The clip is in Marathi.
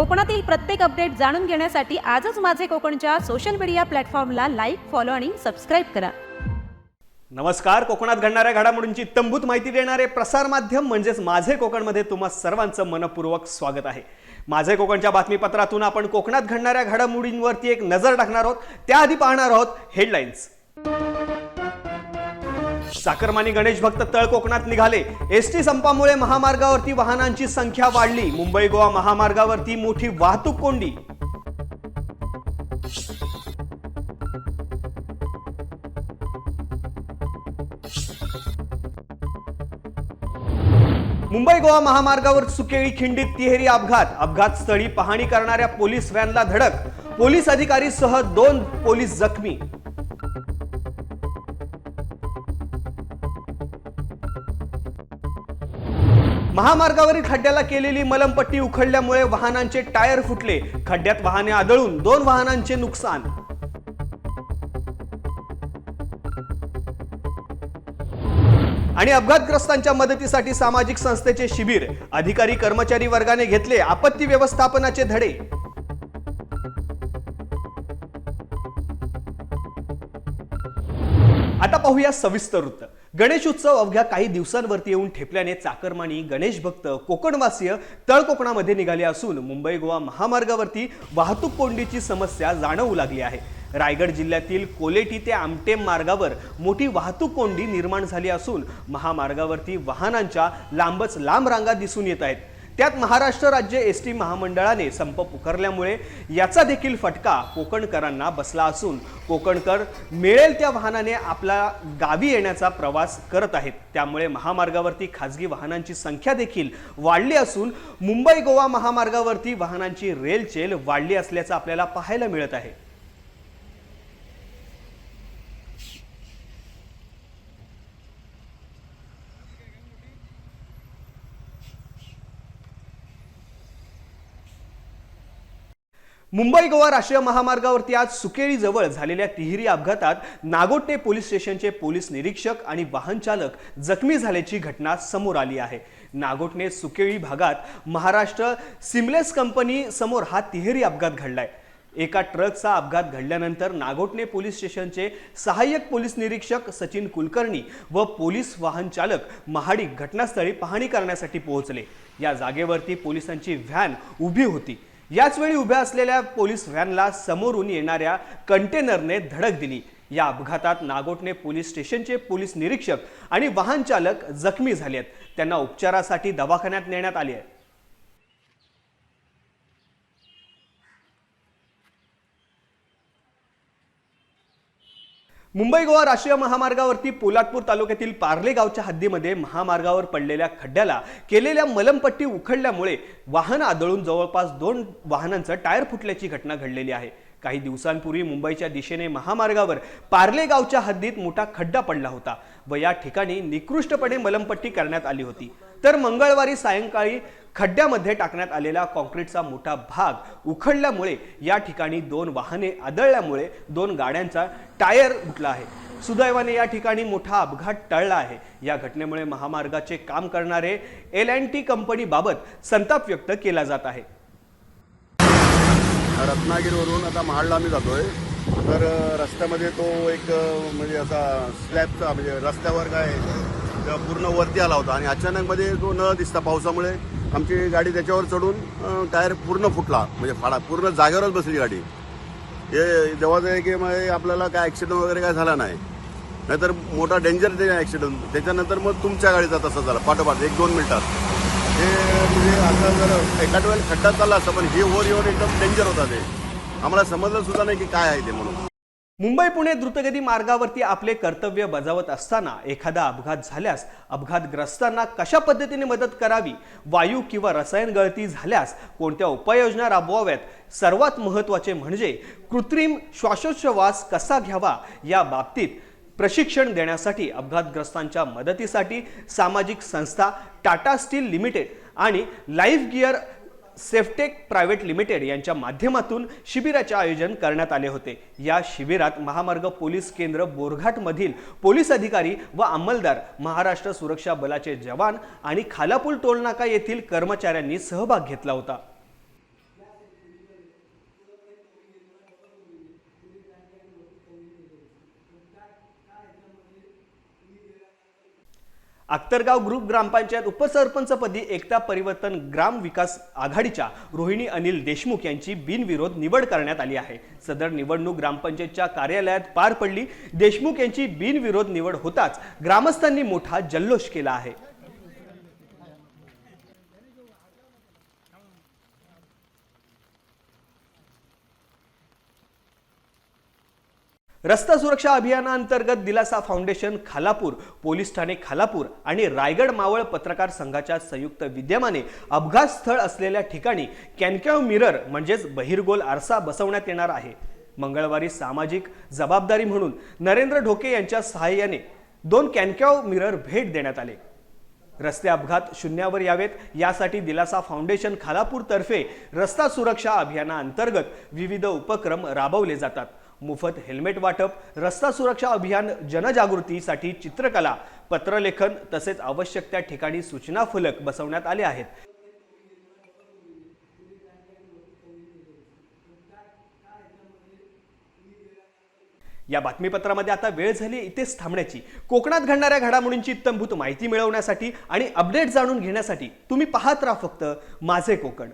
कोकणातील प्रत्येक अपडेट जाणून घेण्यासाठी आजच माझे कोकणच्या सोशल मीडिया प्लॅटफॉर्मला लाईक फॉलो आणि सबस्क्राईब करा. नमस्कार. कोकणात घडणाऱ्या घडामोडींची तंबूत माहिती देणारे प्रसार माध्यम म्हणजेच माझे कोकणमध्ये तुम्हा सर्वांचं मनपूर्वक स्वागत आहे. माझे कोकणच्या बातमीपत्रातून आपण कोकणात घडणाऱ्या घडामोडींवरती एक नजर टाकणार आहोत. त्याआधी पाहणार आहोत हेडलाईन्स चाकरमानी गणेश भक्त तळ कोकणात निघाले. एसटी संपामुळे महामार्गावरती वाहनांची संख्या वाढली. मुंबई गोवा महामार्गावरती मोठी वाहतूक कोंडी. मुंबई गोवा महामार्गावर सुकेळी खिंडीत तिहेरी अपघात. अपघात स्थळी पाहणी करणाऱ्या पोलीस व्हॅनला धडक. पोलीस अधिकारी सह दोन पोलीस जखमी. महामार्गावरील खड्ड्याला केलेली मलमपट्टी उखडल्यामुळे वाहनांचे टायर फुटले. खड्ड्यात वाहने आदळून दोन वाहनांचे नुकसान. आणि अपघातग्रस्तांच्या मदतीसाठी सामाजिक संस्थेचे शिबिर. अधिकारी कर्मचारी वर्गाने घेतले आपत्ती व्यवस्थापनाचे धडे. आता पाहूया सविस्तर वृत्त. गणेश उत्सव अवघ्या काही दिवसांवरती येऊन ठेपल्याने चाकरमानी गणेश भक्त कोकणवासीय तळ कोकणामध्ये निघाले असून मुंबई गोवा महामार्गावरती वाहतूक कोंडीची समस्या जाणवू लागली आहे. रायगड जिल्ह्यातील कोलेटी ते आमटेम मार्गावर मोठी वाहतूक कोंडी निर्माण झाली असून महामार्गावरती वाहनांच्या लांबच लांब रांगा दिसून येत आहेत. त्यात महाराष्ट्र राज्य एस टी महामंडळाने संप पुकारल्यामुळे याचा देखील फटका कोकणकरांना बसला असून कोकणकर मिळेल त्या वाहनाने आपला गावी येण्याचा प्रवास करत आहेत. त्यामुळे महामार्गावरती खाजगी वाहनांची संख्या देखील वाढली असून मुंबई गोवा महामार्गावरती वाहनांची रेलचेल वाढली असल्याचं आपल्याला पाहायला मिळत आहे. मुंबई गोवा राष्ट्रीय महामार्गावरती आज सुकेळी जवळ झालेल्या तिहिरी अपघातात नागोटे पोलीस स्टेशनचे पोलीस निरीक्षक आणि वाहन चालक जखमी झाल्याची घटना समोर आली आहे. नागोटने सुकेळी भागात महाराष्ट्र सिमलेस कंपनी समोर हा तिहेरी अपघात घडलाय. एका ट्रकचा अपघात घडल्यानंतर नागोटणे पोलीस स्टेशनचे सहाय्यक पोलीस निरीक्षक सचिन कुलकर्णी व पोलीस वाहन चालक महाडिक घटनास्थळी पाहणी करण्यासाठी पोहोचले. या जागेवरती पोलिसांची व्हॅन उभी होती. याचवेळी उभ्या असलेल्या पोलीस व्हॅनला समोरून येणाऱ्या कंटेनरने धडक दिली. या अपघातात नागोटणे पोलीस स्टेशनचे पोलीस निरीक्षक आणि वाहन चालक जखमी झाले आहेत त्यांना उपचारासाठी दवाखान्यात नेण्यात आले आहे. मुंबई गोवा राष्ट्रीय महामार्गावरती पोलादपूर तालुक्यातील पार्ले गावच्या हद्दीमध्ये महामार्गावर पडलेल्या खड्ड्याला केलेल्या मलमपट्टी उखडल्यामुळे वाहन आदळून जवळपास दोन वाहनांचं टायर फुटल्याची घटना घडलेली आहे. काही दिवसांपूर्वी मुंबईच्या दिशेने महामार्गावर पार्ले गावच्या हद्दीत मोठा खड्डा पडला होता व या ठिकाणी निकृष्टपणे मलमपट्टी करण्यात आली होती. तर मंगळवारी सायंकाळी खड्ड्यामध्ये टाकण्यात आलेला कॉन्क्रीटचा मोठा भाग उखडल्यामुळे या ठिकाणी दोन वाहने आदळल्यामुळे दोन गाड्यांचा टायर फुटला आहे. सुदैवाने या ठिकाणी मोठा अपघात टळला आहे. या घटनेमुळे महामार्गाचे काम करणारे एल अँड टी कंपनीबाबत संताप व्यक्त केला जात आहे. रत्नागिरीवरून आता महाडला आम्ही जातोय. तर रस्त्यामध्ये तो एक म्हणजे असा स्लॅबचा म्हणजे रस्त्यावर काय पूर्ण वरती आला होता. आणि अचानकमध्ये तो न दिसता पावसामुळे आमची गाडी त्याच्यावर चढून टायर पूर्ण फुटला. म्हणजे फाडा पूर्ण जागेवरच बसली गाडी. हे जेव्हा आहे की मग आपल्याला काय ॲक्सिडेंट वगैरे काय झाला नाही. नाहीतर मोठा डेंजर ते ॲक्सिडेंट त्याच्यानंतर मग तुमच्या गाडीचा तसा झाला पाठोपाठ एक दोन मिनिटात. हे म्हणजे आता जर एखाद वेळेला खड्डा चालला असं पण हे वर येऊन एकदम डेंजर होता ते. आम्हाला समजलं सुद्धा नाही की काय आहे ते म्हणून. मुंबई पुणे द्रुतगती मार्गावरती आपले कर्तव्य बजावत असताना एखादा अपघात झाल्यास अपघातग्रस्तांना कशा पद्धतीने मदत करावी वायू किंवा रसायन गळती झाल्यास कोणत्या उपाययोजना राबवाव्यात? सर्वात महत्त्वाचे म्हणजे कृत्रिम श्वासोच्छवास कसा घ्यावा या बाबतीत प्रशिक्षण देण्यासाठी अपघातग्रस्तांच्या मदतीसाठी सामाजिक संस्था टाटा स्टील लिमिटेड आणि Life Gear Safetech Private Limited यांच्या माध्यमातून शिबिराचे आयोजन करण्यात आले होते. या शिबिरात महामार्ग पोलीस केंद्र बोरघाटमधील पोलीस अधिकारी व अंमलदार महाराष्ट्र सुरक्षा बलाचे जवान आणि खालापूल टोलनाका येथील कर्मचाऱ्यांनी सहभाग घेतला होता. अख्तरगाव ग्रुप ग्रामपंचायत उपसरपंचपदी एकता परिवर्तन ग्राम विकास आघाडीच्या रोहिणी अनिल देशमुख यांची बिनविरोध निवड करण्यात आली आहे. सदर निवडणूक ग्रामपंचायतच्या कार्यालयात पार पडली. देशमुख यांची बिनविरोध निवड होताच ग्रामस्थांनी मोठा जल्लोष केला आहे. रस्ता सुरक्षा अभियानाअंतर्गत दिलासा फाउंडेशन खालापूर पोलीस ठाणे खालापूर आणि रायगड मावळ पत्रकार संघाच्या संयुक्त विद्यमाने अपघात स्थळ असलेल्या ठिकाणी कॅनकॅव मिरर म्हणजेच बहिरगोल आरसा बसवण्यात येणार आहे. मंगळवारी सामाजिक जबाबदारी म्हणून नरेंद्र ढोके यांच्या सहाय्याने दोन कॅनकॅव मिरर भेट देण्यात आले. रस्ते अपघात शून्यावर यावेत यासाठी दिलासा फाउंडेशन खालापूरतर्फे रस्ता सुरक्षा अभियानाअंतर्गत विविध उपक्रम राबवले जातात. मोफत हेल्मेट वाटप रस्ता सुरक्षा अभियान जनजागृतीसाठी चित्रकला पत्रलेखन तसेच आवश्यक त्या ठिकाणी सूचना फलक बसवण्यात आले आहेत. या बातमीपत्रामध्ये आता वेळ झाली इथेच थांबण्याची. कोकणात घडणाऱ्या घडामोडींची इत्तमभूत माहिती मिळवण्यासाठी आणि अपडेट जाणून घेण्यासाठी तुम्ही पाहत राहा फक्त माझे कोकण.